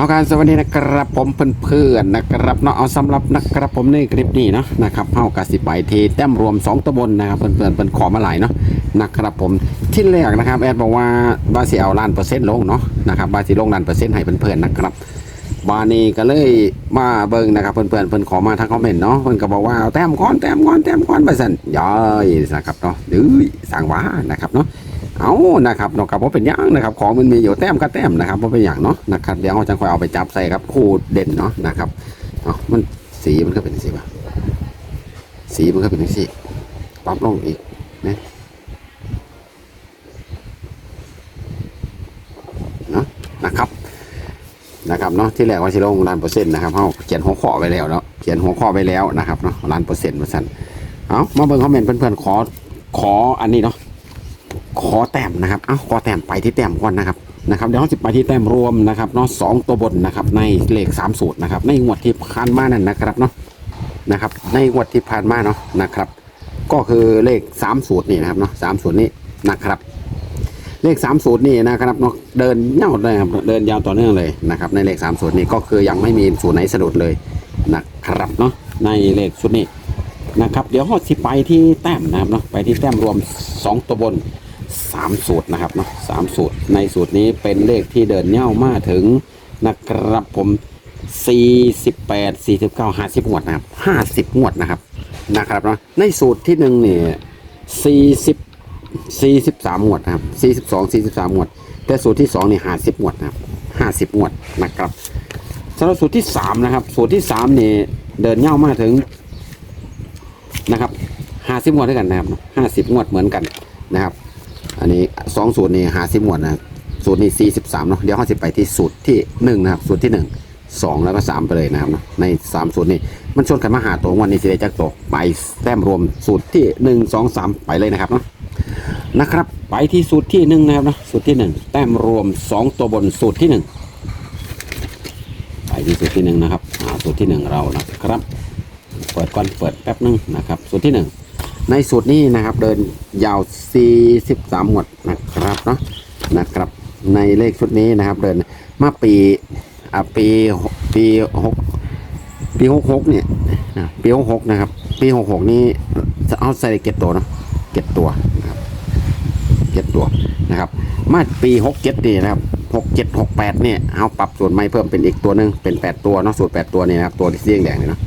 เอาการสวัสดีนะครับผมเพื่อนๆนะครับเนาะเอาสำหรับนะครับผมในคลิปนี้เนาะนะครับเฮากสิไปเทแต้มรวม 2ตำบลนะครับเพื่อนๆเป็นขอมาหลายเนาะนะครับผมที่แรกนะครับแอดบอกว่าบาสิเอาล้านเปอร์เซ็นต์ลงเนาะนะครับบาสิลงล้านเปอร์เซ็นต์ให้เพื่อนๆนะครับบานี้ก็เลยมาเบิ่งนะครับเพื่อนๆเพิ่นขอมาทางคอมเมนต์เนาะเพิ่อนก็บอกว่าเอาแต้มก้อนแต้มก้อนแต้มก้อนไปสั่นย้อยนะครับเนาะดื้อสั่งว่านะครับเนาะ เอานะครับเนาะครับว่าเป็นย่างนะครับ ของมันมีอยู่แต้มก็แต้มนะครับว่าะเป็นอย่างเนาะนะครับเดี๋ยวเราจะคอยเอาไปจับใส่ครับคู่เด่นเนาะนะครับเนามันสีมันก็เป็นสีป่ะสีมันก็เป็นสีปรับลงอีกนะเนาะนะครับนะครับเนาะที่แรกว่าสิลงล้านเปอร์เซ็นต์นะครับเขาเขียนหัวข้อไว้แล้วเนาะเขียนหัวข้อไว้แล้วนะครับเนาะล้านเปอร์เซ็นต์เปอร์เซ็นต์เอามาเบิ่งคอมเมนต์เพื่อนๆขอขออันนี้เนาะ ขอแต้มนะครับเอาขอแต้มไปที่แต้มก่อนนะครับนะครับเดี๋ยวเราจะไปที่แต้มรวมนะครับเนาะสองตัวบนนะครับในเลขสามสูตรนะครับในงวดที่ผ่านมานั่นนะครับเนาะนะครับในงวดที่ผ่านมาเนาะนะครับ ก็คือเลขสามสูตรนี่นะครับเนาะสามสูตรนี้นะครับ เลขสามสูตรนี่นะครับเนาะเดินเน่าเลยครับเดินยาวต่อเนื่องเลยนะครับ ในเลขสามสูตรนี้ก็คือยังไม่มีสูตรไหนสะดุดเลยนะครับเนาะในเลขชุดนี้นะครับ เดี๋ยวเราสิไปที่แต้มนะครับเนาะไปที่แต้มรวม 2 ตัวบน 3สูตรนะครับเนาะสามสูตร ในสูตรนี้เป็นเลขที่เดินเน่ามาถึงนะครับผม48 49 50งวดนะครับ50งวดนะครับนะครับเนาะในสูตรที่หนึ่งเนี่ย40 43งวดนะครับ42 43งวด แต่สูตรที่2เนี่ย50งวดนะครับ50งวดนะครับสำหรับสูตรที่สามนะครับ สูตรที่สามเนี่ยเดินเน่ามาถึงนะครับห้าสิบงวดด้วยกันนะครับห้าสิบงวดเหมือนกันนะครับ อันนี้สองสูตรนี่หาสิบงวดนะสูตรนี้สี่สิบสามเนาะเดี๋ยวเขาจะไปที่สูตรที่หนึ่งนะครับสูตรที่หนึ่งสองแล้วก็สามไปเลยนะครับนะในสามสูตรนี้มันชนกันมาหาตัววันนี้จะได้จักตกไปแต้มรวมสูตรที่หนึ่งสองสามไปเลยนะครับเนาะนะครับ ไปที่สูตรที่หนึ่งนะครับนะสูตรที่หนึ่งแต้มรวมสองตัวบนสูตรที่หนึ่งไปที่สูตรที่หนึ่งนะครับสูตรที่หนึ่งเรานะครับ เปิดก่อนเปิดแป๊บนึงนะครับ สูตรที่หนึ่ง ในสูตรนี้นะครับเดินยาว 43 หมวดนะครับเนาะนะครับในเลขชุดนี้นะครับเดินมาปีอ่าปีปีหกปีหกหกเนี่ยอะปีหกหกนะครับ ปีหกหกนี้จะเอาใส่เก็ตตัวเนาะเก็ตตัวนะครับเก็ตตัวนะครับ มาปีหกเจ็ดนี่นะครับหกเจ็ดหกแปดเนี่ยเอาปรับส่วนไม่เพิ่มเป็นอีกตัวหนึ่งเป็นแปดตัวเนาะสูตรแปดตัวเนี่ยนะครับตัวสีแดงเนี่ยเนาะ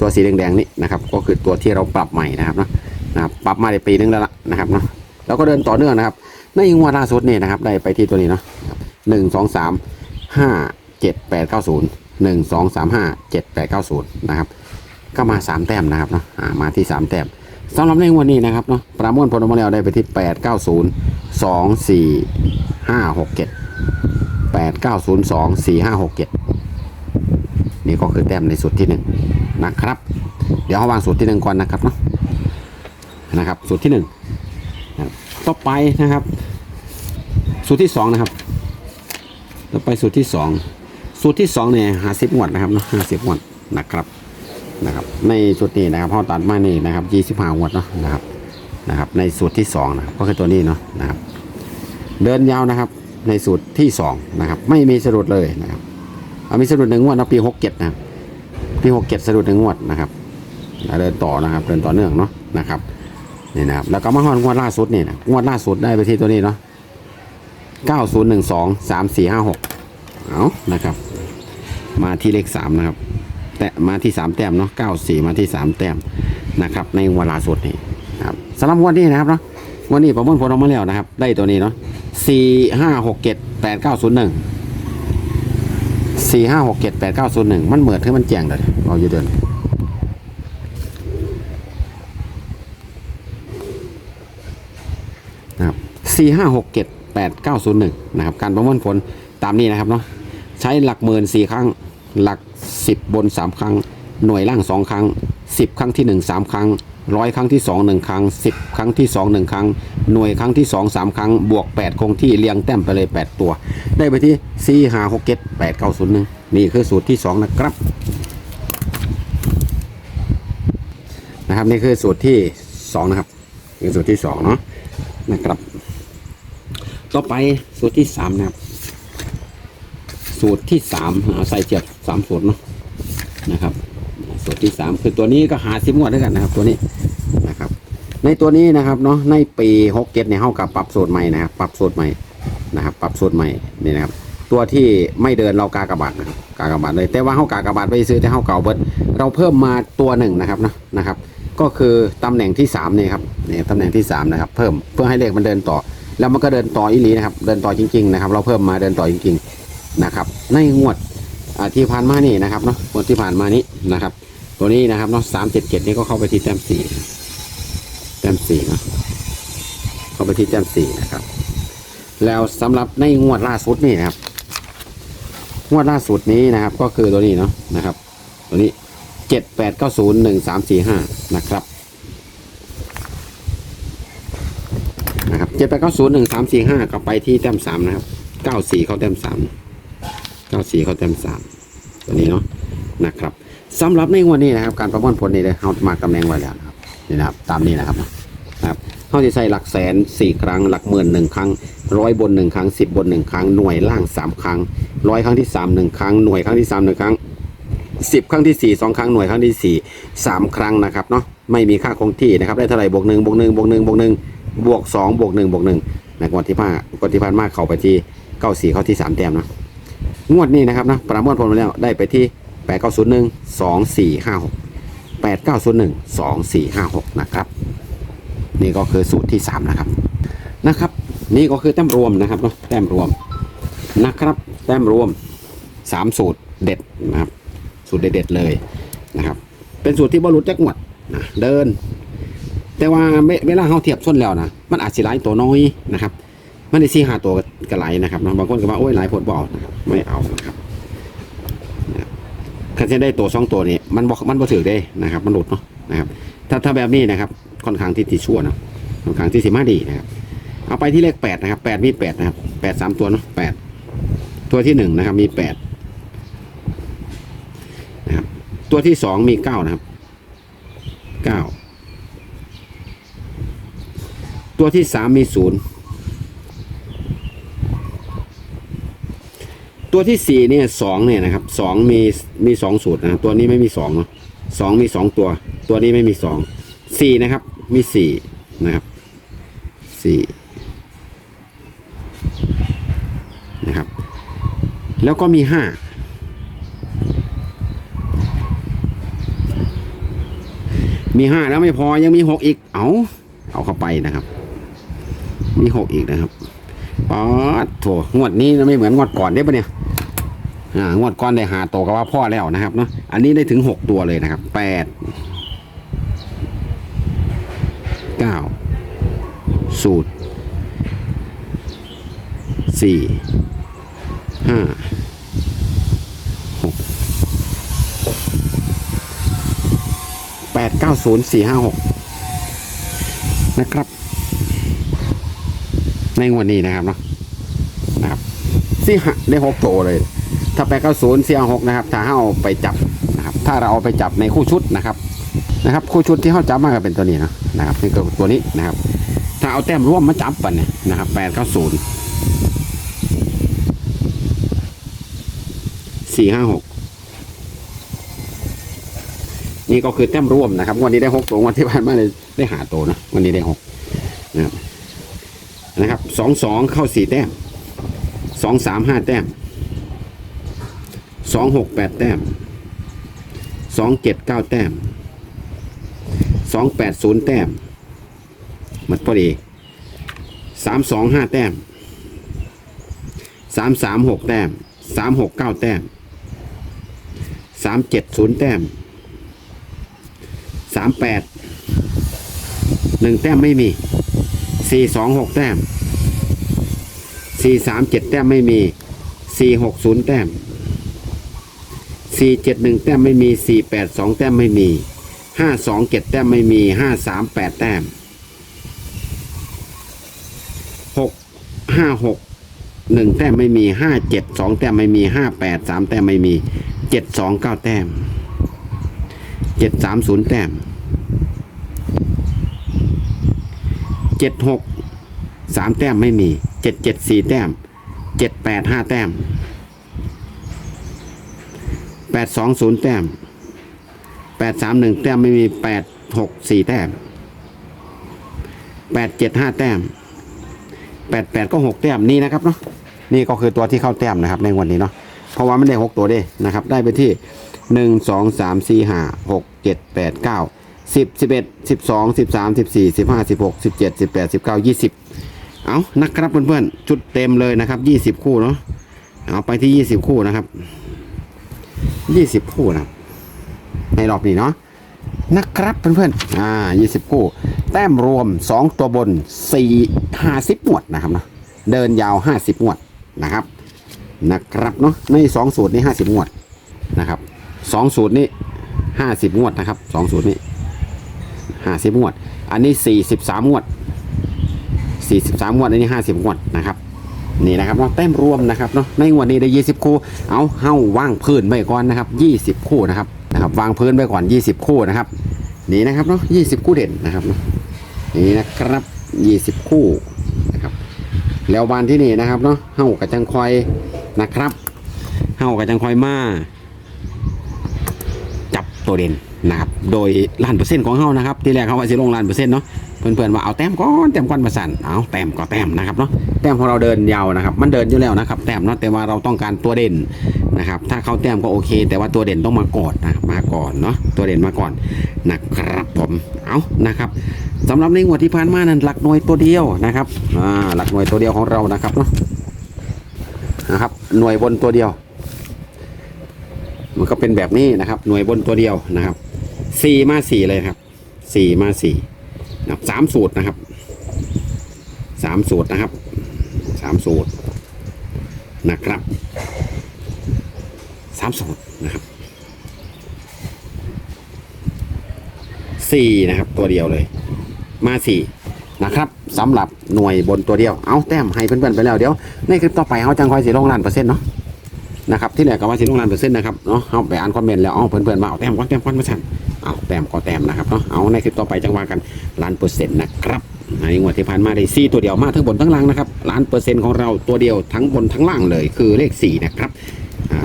ตัวสีแดงๆนี่นะครับ ก็คือตัวที่เราปรับใหม่นะครับเนาะ นะครับปรับมาได้ปีนึงแล้วล่ะนะครับเนาะแล้วก็เดินต่อเนื่องนะครับในงวดล่าสุดนี่นะครับ ได้ไปที่ตัวนี้เนาะหนึ่งสองสามห้าเจ็ดแปดเก้าศูนย์หนึ่งสองสามห้าเจ็ดแปดเก้าศูนย์นะครับก็มาสามแต้มนะครับเนาะมาที่สามแต้มสำหรับในงวดนี้นะครับเนาะประมวลผลมาแล้วได้ไปที่แปดเก้าศูนย์สองสี่ห้าหกเจ็ดแปดเก้าศูนย์สองสี่ห้าหกเจ็ดนี่ก็คือแต้มในสุดที่หนึ่งนะครับ เดี๋ยวเขาวางสูตรที่หนึ่งก่อนนะครับเนาะ นะครับ สูตรที่หนึ่งนะครับต่อไปนะครับ สูตรที่สองนะครับต่อไปสูตรที่สองสูตรที่สองเนี่ยห้าสิบงวดนะครับเนาะห้าสิบงวดนะครับนะครับ ในสูตรนี้นะครับพ่อตัดมานี่นะครับยี่สิบห้างวดเนาะนะครับนะครับ ในสูตรที่สองนะครับก็คือตัวนี้เนาะนะครับ เดินยาวนะครับในสูตรที่สองนะครับไม่มีสะดุดเลยนะครับเอามีสะดุดหนึ่งงวดนะปีหกเจ็ดนะปีหกเจ็ดสะดุดหนึ่งงวดนะครับเดินต่อนะครับเดินต่อเนื่องเนาะนะครับ นี่นะครับแล้วก็มาฮอนงวดล่าสุดนี่นะงวดล่าสุดได้ไปที่ตัวนี้เนาะเก้าศูนย์หนึ่งสองสามสี่ห้าหกเอานะครับ มาที่เลขสามนะครับ แต่มาที่สามแต้มเนาะเก้าสี่มาที่สามแต้มนะครับ ในงวดล่าสุดนี่นะครับสำหรับงวันนี้นะครับเนาะงวันนี้ประมวลผลออกมาแล้วนะครับ ได้ตัวนี้เนาะสี่ห้าหกเจ็ดแปดเก้าศูนย์หนึ่งสี่ห้าหกเจ็ดแปดเก้าศูนย์หนึ่งมันเหมือนที่มันแจ้งเลยเราอยู่เดิน นะครับสี่ห้าหกเจ็ดแปดเก้าศูนย์หนึ่งนะครับการประมวลผลตามนี้นะครับเนาะใช้หลักหมื่นสี่ครั้ง หลักสิบบนสามครั้ง หน่วยล่างสองครั้งสิบครั้งที่หนึ่งสามครั้งร้อยครั้งที่สองหนึ่งครั้งสิบครั้งที่สองหนึ่งครั้ง หน่วยครั้งที่สองสามครั้ง บวกแปดคงที่เรียงแต้มไปเลยแปดตัว ได้ไปที่สี่ห้าหกเจ็ดแปดเก้าศูนย์หนึ่งนี่คือสูตรที่สองนะครับ นะครับ นี่คือสูตรที่สองนะครับคือสูตรที่สองเนาะนะครับ ต่อไปสูตรที่สามนะครับ สูตรที่สามเอาใส่เจียบสามสูตรเนาะนะครับ สูตรที่สามคือตัวนี้ก็หาสิบงวดด้วยกันนะครับ ตัวนี้นะครับ ในตัวนี้นะครับเนาะในปีหกเจ็ดเนี่ยเขากับปรับสูตรใหม่นะครับ ปรับสูตรใหม่นะครับ ปรับสูตรใหม่นี่นะครับ ตัวที่ไม่เดินเรากากระบาทนะครับกากบาทเลยแต่ว่าเขากากระบาทไปซื้อที่เขาเก่าเบิดเราเพิ่มมาตัวหนึ่งนะครับนะนะครับ ก็คือตำแหน่งที่สามนี่ครับเนี่ยตำแหน่งที่สามนะครับ เพิ่มเพื่อให้เลขมันเดินต่อ แล้วมันก็เดินต่ออีหลีนะครับ เดินต่อจริง ๆ นะครับ เราเพิ่มมาเดินต่อจริง ๆ นะครับ ในงวดที่ผ่านมานี่นะครับเนาะงวดที่ผ่านมานี้นะครับ ตัวนี้นะครับเนาะสามเจ็ดเจ็ดนี่ก็เข้าไปที่แต้มสี่แต้มสี่เนาะเข้าไปที่แต้มสี่นะครับ แล้วสำหรับในงวดล่าสุดนี่นะครับ งวดล่าสุดนี้นะครับ ก็คือตัวนี้เนาะนะครับ ตัวนี้เจ็ดแปดเก้าศูนย์หนึ่งสามสี่ห้านะครับนะครับ เจ็ดแปดเก้าศูนย์หนึ่งสามสี่ห้าก็ไปที่แต้มสามนะครับเก้าสี่เข้าแต้มสามเก้าสี่เข้าแต้มสามตัวนี้เนาะนะครับสำหรับในวดนี้นะครับ การประมวลผลนี่เลยเขามาตำแหน่งไว้แล้วนะครับนี่นะครับตามนี้นะครับนะครับเขาจะใส่หลักแสนสี่ครั้ง หลักหมื่นหนึ่งครั้งร้อยบนหนึ่งครั้งสิบบนหนึ่งครั้งหน่วยล่างสามครั้งร้อยครั้งที่สามหนึ่งครั้งหน่วยครั้งที่สามหนึ่งครั้งสิบครั้งที่สี่สองครั้งหน่วยครั้งที่สี่สามครั้งนะครับเนาะไม่มีค่าคงที่นะครับได้เท่าไหร่บวกหนึ่งบวกหนึ่งบวกหนึ่งบวกหนึ่ง บวกสองบวกหนึ่งบวกหนึ่งในงวดที่ผ่านงวดที่ผ่านมาเข้าไปที่เก้าสี่เข้าที่สามแต้มนะงวดนี้นะครับนะประมวลผลมาแล้วได้ไปที่แปดเก้าศูนย์หนึ่งสองสี่ห้าหกแปดเก้าศูนย์หนึ่งสองสี่ห้าหกนะครับ นี่ก็คือสูตรที่สามนะครับนะครับ นี่ก็คือแต้มรวมนะครับเนาะแต้มรวมนะครับ แต้มรวมสามสูตรเด็ดนะครับ สูตรเด็ดๆเลยนะครับ เป็นสูตรที่บรรลุจักหมดนะเดิน แต่ว่าเวเวลาเขาเทียบส้นแล้วนะมันอาจสิหลายตัวน้อยนะครับ มันได้สี่ห้าตัวก็หลายนะครับบางคนก็ว่าโอ้ยหลายผลบ่เอานะครับไม่เอานะครับถ้าจะได้ตัวสองตัวนี้มันบอกมันบ่ถือได้นะครับ มันหลุดเนาะนะครับ ถ้าถ้าแบบนี้นะครับค่อนข้างที่ติชั่วนะค่อนข้างที่สิมาดีนะครับ เอาไปที่เลขแปดนะครับแปดมีแปดนะครับแปดสามตัวเนาะแปดตัวที่หนึ่งนะครับ มีแปดนะครับ ตัวที่สองมีเก้านะครับเก้า ตัวที่สามมีศูนย์ตัวที่สี่เนี่ยสองเนี่ยนะครับสองมีมีสองสูตรนะตัวนี้ไม่มีสองเนาะสองมีสองตัว ตัวนี้ไม่มีสองสี่นะครับ มีสี่นะครับสี่นะครับ แล้วก็มีห้ามีห้าแล้วไม่พอยังมีหกอีก เอาเอาเข้าไปนะครับ มีหกอีกนะครับป๊อดโถงวดนี้ไม่เหมือนงวดก่อนได้ปะเนี่ยอ่างวดก่อนได้หาโตัวก็ว่าพ่อแล้วนะครับเนาะอันนี้ได้ถึงหกตัวเลยนะครับแปดเก้าสูตรสี่ห้าหกแปดเก้าศูนย์สี่ห้าหกนะครับ ในงวันนี้นะครับเนาะนะครับสี่ห้าได้หกโตเลย ถ้าแปดเก้าศูนย์สี่ห้าหกนะครับ ถ้าเอาไปจับนะครับ ถ้าเราเอาไปจับในคู่ชุดนะครับนะครับ คู่ชุดที่เขาจับมาก็เป็นตัวนี้นะนะครับนี่ก็ตัวนี้นะครับ ถ้าเอาแต้มร่วมมาจับกันเนี่ยนะครับแปดเก้าศูนย์สี่ห้าหกนี่ก็คือแต้มร่วมนะครับ วันนี้ได้หกตัววันที่ผ่านมาเลยได้หาตัวนะวันนี้ได้หกนะครับ นะครับสองสองเข้าสี่แต้มสองสามห้าแต้มสองหกแปดแต้มสองเจ็ดเก้าแต้มสองแปดศูนย์แต้มมันพอดีสามสองห้าแต้มสามสามหกแต้มสามหกเก้าแต้มสามเจ็ดศูนย์แต้มสามแปดหนึ่งแต้มไม่มี สี่สองหกแต้มสี่สามเจ็ดแต้มไม่มีสี่หกศูนย์แต้มสี่เจ็ดหนึ่งแต้มไม่มีสี่แปดสองแต้มไม่มีห้าสองเจ็ดแต้มไม่มีห้าสามแปดแต้มหกห้าหกหนึ่งแต้มไม่มีห้าเจ็ดสองแต้มไม่มีห้าแปดสามแต้มไม่มีเจ็ดสองเก้าแต้มเจ็ดสามศูนย์แต้ม เจ็ดหกสามแต้มไม่มีเจ็ดเจ็ดสี่แต้มเจ็ดแปดห้าแต้มแปดสองศูนย์แต้มแปดสามหนึ่งแต้มไม่มีแปดหกสี่แต้มแปดเจ็ดห้าแต้มแปดแปดก็หกแต้มนี่นะครับเนาะนี่ก็คือตัวที่เข้าแต้มนะครับ ในวันนี้เนาะเพราะว่าไมันได้หกตัวเด้นะครับ ได้ไปที่หนึ่งสองสามสี่ห้าหกเจ็ดแปดเก้า สิบสิบเอ็ดสิบสองสิบสามสิบสี่สิบห้าสิบหกสิบเจ็ดสิบแปดสิบเก้ายี่สิบเอานะครับเพื่อนๆ ชุดเต็มเลยนะครับยี่สิบคู่เนาะเอาไปที่ยี่สิบคู่นะครับยี่สิบคู่นะในรอบนี้เนาะนะครับเพื่อนๆ อ่ายี่สิบคู่ แต้มรวมสองตัวบนสี่ห้าสิบหมวดนะครับเนาะเดินยาวห้าสิบหมวดนะครับนะครับเนาะในสองสูตรนี้ห้าสิบงวดนะครับสองสูตรนี้ห้าสิบงวดนะครับสองสูตรนี้ ห้าสิบงวด อันนี้สี่สิบสามงวดสี่สิบสามงวด อันนี้ห้าสิบงวดนะครับนี่นะครับเนาะแต้มรวมนะครับเนาะในงวดนี้ได้ยี่สิบคู่ เอาเฮ้าว่างพื้นไปก่อนนะครับยี่สิบคู่นะครับนะครับวางพื้นไปก่อนยี่สิบคู่นะครับนี่นะครับเนาะยี่สิบคู่เด่นนะครับนี่นะครับยี่สิบคู่นะครับแล้ววันที่นี่นะครับเนาะเฮ้ากับจังคอยนะครับเฮ้ากับจังคอยมา จับตัวเด่น นะครับโดยล้านเปอร์เซ็นต์ของเฮานะครับที่แรกเขาว่าสิลงล้านเปอร์เซ็นต์เนาะเพื่อนๆว่าเอาแต้มก้อนแต้มก้อนมาสั่นเอาแต้มก็แต้มนะครับเนาะแต้มของเราเดินยาวนะครับ มันเดินอยู่แล้วนะครับแต้มเนาะแต่ว่าเราต้องการตัวเด่นนะครับถ้าเขาแต้มก็โอเค แต่ว่าตัวเด่นต้องมาก่อนนะมาก่อนเนาะตัวเด่นมาก่อนนะครับผมเอานะครับสำหรับในงวดที่ผ่านมานั้นหลักหน่วยตัวเดียวนะครับอ่าหลักหน่วยตัวเดียวของเรานะครับเนาะนะครับหน่วยบนตัวเดียว มันก็เป็นแบบนี้นะครับ หน่วยบนตัวเดียวนะครับ สี่มาสี่เลยครับสี่มาสี่นะครับสามสูตรนะครับสามสูตรนะครับสามสูตรนะครับสามสูตรนะครับสี่นะครับ ตัวเดียวเลย มาสี่นะครับสำหรับหน่วยบนตัวเดียว เอาแต้มให้เพื่อนๆไปแล้วเดี๋ยวในคลิปต่อไปเขาจังคอยสีลงล้านเปอร์เซ็นต์เนาะนะครับที่เหลือก็ว่าสีลงล้านเปอร์เซ็นต์นะครับเนาะเอาไปอ่านคอมเมนต์แล้วเอาเพื่อนๆมาเอาแต้มก้อนแต้มก้อนมาสั่น เอาแต้มก็แต้มนะครับเนาะเอาในคลิปต่อไปจังว่ากันล้านเปอร์เซ็นต์นะครับในงวดที่ผ่านมาได้สี่ตัวเดียวมาทั้งบนทั้งล่างนะครับล้านเปอร์เซ็นต์ของเราตัวเดียวทั้งบนทั้งล่างเลยคือเลขสี่นะครับ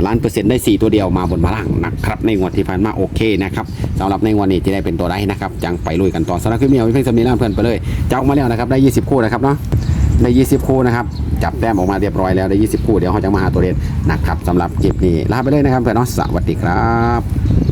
ล้านเปอร์เซ็นต์ได้ 4 ตัวเดียวมาบนมาล่างนะครับในงวดที่ผ่านมาโอเคนะครับสำหรับในงวันนี้จะได้เป็นตัวไรนะครับจังไปลุยกันต่อสำหรับคลิปนี้เอาไว้เพิ่งจะมีล่าเพื่อนไปเลยเจ้าออกมาแล้วนะครับได้ 20 คู่นะครับเนาะได้ 20 คู่นะครับจับแต้มออกมาเรียบร้อยแล้วได้ 20 คู่เดี๋ยวเขาจะมาหาตัวเด่นนะครับสำหรับคลิปนี้ลาไปเลยนะครับเพื่อนเนาะสวัสดีครับ